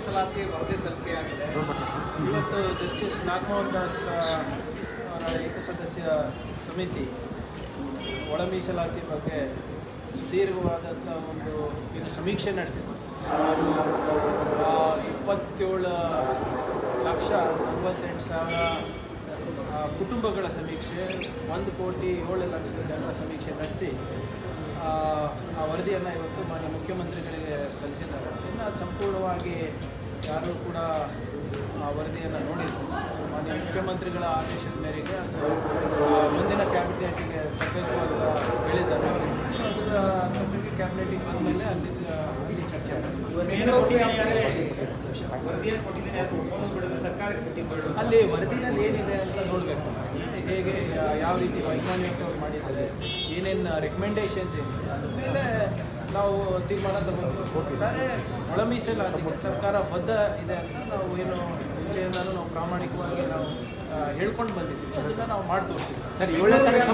ಮೀಸಲಾತಿ ವರದಿ ಸಲ್ಲಿಕೆಯಾಗಿದೆ ಇವತ್ತು ಜಸ್ಟಿಸ್ ನಾಗಮೋಹನ್ ದಾಸ್ ಅವರ ಏಕಸದಸ್ಯ ಸಮಿತಿ ಒಳ ಮೀಸಲಾತಿ ಬಗ್ಗೆ ಸುದೀರ್ಘವಾದಂಥ ಒಂದು ಏನು ಸಮೀಕ್ಷೆ ನಡೆಸಿದೆ ಸುಮಾರು ಇಪ್ಪತ್ತೇಳು ಲಕ್ಷ ನಲವತ್ತೆಂಟು ಸಾವಿರ ಕುಟುಂಬಗಳ ಸಮೀಕ್ಷೆ, ಒಂದು ಕೋಟಿ ಏಳು ಲಕ್ಷ ಜನರ ಸಮೀಕ್ಷೆ ನಡೆಸಿ, ಆ ವರದಿಯನ್ನು ಇವತ್ತು ಮಾನ್ಯ ಮುಖ್ಯಮಂತ್ರಿಗಳಿಗೆ ಸಲ್ಲಿಸಿದ್ದಾರೆ ಇನ್ನು ಸಂಪೂರ್ಣವಾಗಿ ಯಾರೂ ಕೂಡ ಆ ವರದಿಯನ್ನು ನೋಡಿದ್ರು ಮಾನ್ಯ ಮುಖ್ಯಮಂತ್ರಿಗಳ ಆದೇಶದ ಮೇರೆಗೆ ಮುಂದಿನ ಕ್ಯಾಬಿನೆಟಿಗೆ ತರಬೇಕು ಅಂತ ಹೇಳಿದ್ದಾರೆ. ಅದರ ಕ್ಯಾಬಿನೆಟಿಗೆ ಬಂದಮೇಲೆ ಅಲ್ಲಿ ಅಲ್ಲಿ ಚರ್ಚೆ ಅಲ್ಲಿ ವರದಿನಲ್ಲಿ ಏನಿದೆ ಅಂತ ನೋಡಬೇಕು. ಹೇಗೆ ಯಾವ ರೀತಿ ವೈಜ್ಞಾನಿಕವಾಗಿ ಮಾಡಿದ್ದಾರೆ ಏನೇನು ರೆಕಮೆಂಡೇಶನ್ಸ್ ಏನಿದೆ ಅದ್ರ ಮೇಲೆ ನಾವು ತೀರ್ಮಾನ ಒಟ್ಟಾರೆ ಒಳ ಮೀಸಲಾತಿಗೆ ಸರ್ಕಾರ ಬದ್ಧ ಇದೆ ಅಂತ ನಾವು ಏನು ಮುಂಚೆಯಿಂದನೂ ನಾವು ಪ್ರಾಮಾಣಿಕವಾಗಿ ನಾವು ಹೇಳ್ಕೊಂಡು ಬಂದಿದ್ದೀವಿ. ಅದನ್ನು ನಾವು ಮಾಡಿ ತೋರಿಸಿದ್ವಿ ಸರ್, ಏಳನೇ ತಾರೀಕು